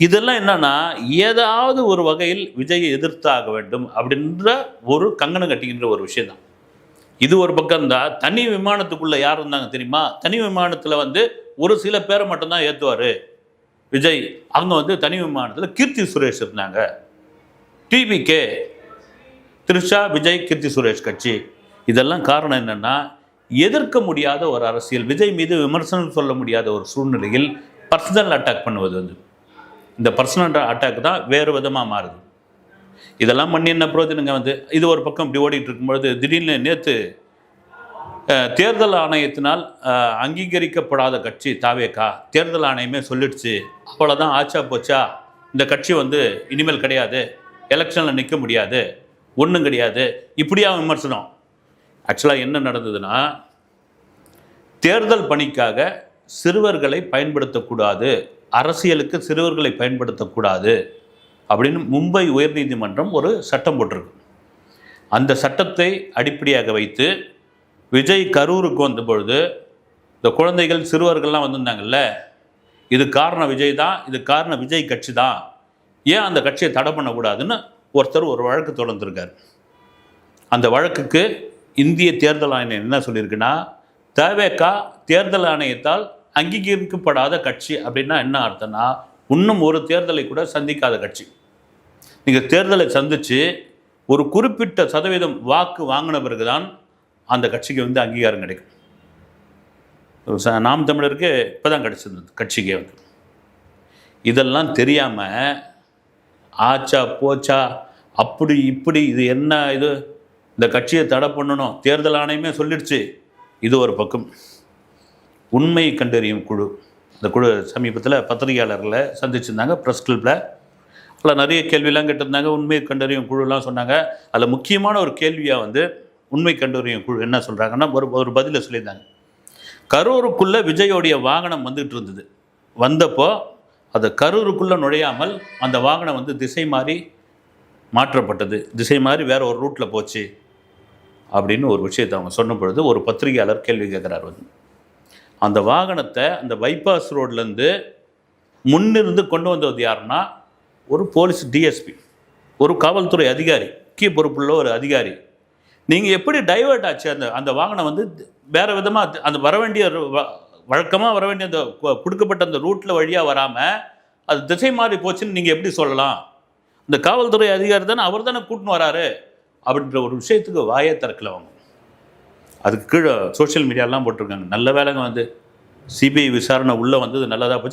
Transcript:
இதெல்லாம் என்னன்னா ஏதாவது ஒரு வகையில் விஜயை எதிர்த்தாக வேண்டும் அப்படின்ற ஒரு கங்கணம் கட்டிக்கின்ற ஒரு விஷயம் தான் இது ஒரு பக்கம் இருந்தால் தனி விமானத்துக்குள்ள யார் இருந்தாங்க தெரியுமா? தனி விமானத்தில் வந்து ஒரு சில பேரை மட்டும்தான் ஏற்றுவார் விஜய். அங்கே வந்து தனி விமானத்தில் கீர்த்தி சுரேஷ் இருந்தாங்க. டிபிகே த்ரிஷா விஜய் கீர்த்தி சுரேஷ் கட்சி. இதெல்லாம் காரணம் என்னென்னா எதிர்க்க முடியாத ஒரு அரசியல் விஜய் மீது விமர்சனம் சொல்ல முடியாத ஒரு சூழ்நிலையில் பர்சனல் அட்டாக் பண்ணுவது வந்து. இந்த பர்சனல் அட்டாக் தான் வேறு விதமாக மாறுது. இதெல்லாம் பண்ணி என்ன பிரயோஜனங்க வந்து? இது ஒரு பக்கம் இப்படி ஓடிட்டு இருக்கும்பொழுது திடீர்னு நேற்று தேர்தல் ஆணையத்தினால் அங்கீகரிக்கப்படாத கட்சி தாவேக்கா தேர்தல் ஆணையமே சொல்லிடுச்சு. அவ்வளோதான் ஆச்சா போச்சா இந்த கட்சி வந்து இனிமேல் கிடையாது எலெக்ஷனில் நிற்க முடியாது ஒன்றும் கிடையாது இப்படியா விமர்சனம். ஆக்சுவலாக என்ன நடந்ததுன்னா தேர்தல் பணிக்காக சிறுவர்களை பயன்படுத்தக்கூடாது. அரசியலுக்கு சிறுவர்களை பயன்படுத்தக்கூடாது அப்படின்னு மும்பை உயர்நீதிமன்றம் ஒரு சட்டம் போட்டிருக்கு. அந்த சட்டத்தை அடிப்படையாக வைத்து விஜய் கரூருக்கு வந்த பொழுது இந்த குழந்தைகள் சிறுவர்கள்லாம் வந்திருந்தாங்கல்ல இது காரணம் விஜய் தான் இது காரணம் விஜய் கட்சி தான். ஏன் அந்த கட்சியை தடை பண்ணக்கூடாதுன்னு ஒருத்தர் ஒரு வழக்கு தொடர்ந்துருக்கார். அந்த வழக்குக்கு இந்திய தேர்தல் ஆணையம் என்ன சொல்லியிருக்குன்னா தவேகா தேர்தல் ஆணையத்தால் அங்கீகரிக்கப்படாத கட்சி அப்படின்னா என்ன அர்த்தம்னா இன்னும் ஒரு தேர்தலை கூட சந்திக்காத கட்சி. நீங்கள் தேர்தலை சந்தித்து ஒரு குறிப்பிட்ட சதவீதம் வாக்கு வாங்கின பிறகுதான் அந்த கட்சிக்கு வந்து அங்கீகாரம் கிடைக்கும். நாம் தமிழருக்கு இப்போ தான் கிடச்சிருந்தது கட்சிக்கே வந்து. இதெல்லாம் தெரியாமல் ஆச்சா போச்சா அப்படி இப்படி இது என்ன இது இந்த கட்சியை தடை பண்ணணும் தேர்தல் ஆணையமே சொல்லிடுச்சு. இது ஒரு பக்கம். உண்மை கண்டறியும் குழு. இந்த குழு சமீபத்தில் பத்திரிகையாளர்களை சந்திச்சிருந்தாங்க ப்ரெஸ் கிளப்பில் அதில் நிறைய கேள்வியெல்லாம் கேட்டிருந்தாங்க உண்மை கண்டறியும் குழுலாம் சொன்னாங்க. அதில் முக்கியமான ஒரு கேள்வியாக வந்து உண்மை கண்டறியும் குழு என்ன சொல்கிறாங்கன்னா ஒரு ஒரு பதிலை சொல்லியிருந்தாங்க. கரூருக்குள்ளே விஜயோடைய வாகனம் வந்துகிட்டு இருந்தது. வந்தப்போ அது கரூருக்குள்ளே நுழையாமல் அந்த வாகனம் வந்து திசை மாறி மாற்றப்பட்டது. திசை மாறி வேற ஒரு ரூட்டில் போச்சு. அப்படின்னு ஒரு விஷயத்தை அவங்க சொன்ன பொழுது ஒரு பத்திரிகையாளர் கேள்வி கேட்குறாரு வந்து. அந்த வாகனத்தை அந்த பைபாஸ் ரோட்லேருந்து முன்னிருந்து கொண்டு வந்தது யாருன்னா ஒரு போலீஸ் டிஎஸ்பி ஒரு காவல்துறை அதிகாரி முக்கிய பொறுப்புள்ள ஒரு அதிகாரி. நீங்கள் எப்படி டைவர்ட் ஆச்சு? அந்த அந்த வாகனம் வந்து வேறு விதமாக அந்த வர வேண்டிய வழக்கமாக வர வேண்டிய அந்த கொடுக்கப்பட்ட அந்த ரூட்டில் வழியாக வராமல் அது திசை மாறி போச்சுன்னு நீங்கள் எப்படி சொல்லலாம்? இந்த காவல்துறை அதிகாரி தானே அவர் தானே கூட்டின்னு வராரு? அப்படின்ற ஒரு விஷயத்துக்கு வாயே திறக்கல அவங்க. அதுக்கு கீழே சோஷியல் மீடியாலாம் போட்டிருக்காங்க. நல்ல வேலைங்க வந்து. சிபிஐ விசாரணை உள்ளே வந்தது நல்லதாக போச்சு.